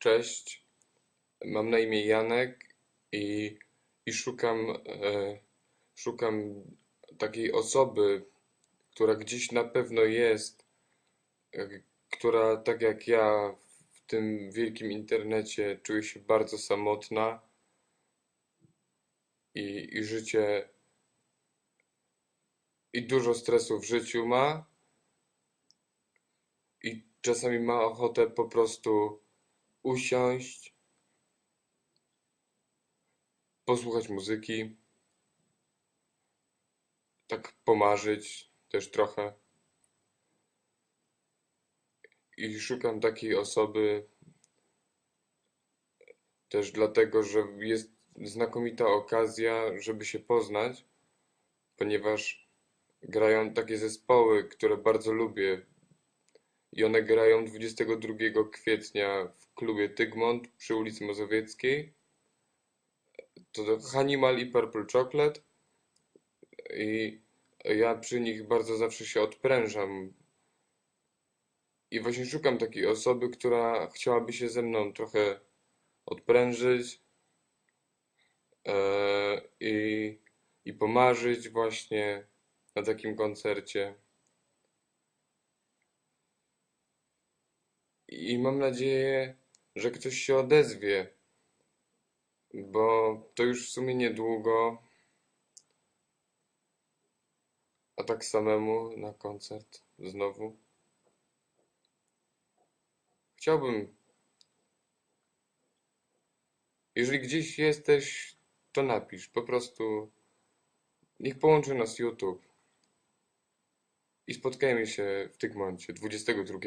Cześć, mam na imię Janek i, i szukam, e, szukam takiej osoby, która gdzieś na pewno jest, e, która tak jak ja w tym wielkim internecie czuje się bardzo samotna i, i życie i dużo stresu w życiu ma i czasami ma ochotę po prostu usiąść, posłuchać muzyki, tak pomarzyć też trochę. I szukam takiej osoby też dlatego, że jest znakomita okazja, żeby się poznać, ponieważ grają takie zespoły, które bardzo lubię. I one grają 22 kwietnia w klubie Tygmont przy ulicy Mazowieckiej. To to Hanimal i Purple Chocolate. I ja przy nich bardzo zawsze się odprężam. I właśnie szukam takiej osoby, która chciałaby się ze mną trochę odprężyć e, i, i pomarzyć właśnie na takim koncercie. I mam nadzieję, że ktoś się odezwie, bo to już w sumie niedługo, a tak samemu na koncert znowu. Chciałbym, jeżeli gdzieś jesteś, to napisz, po prostu niech połączy nas YouTube i spotkajmy się w Tygmoncie 22.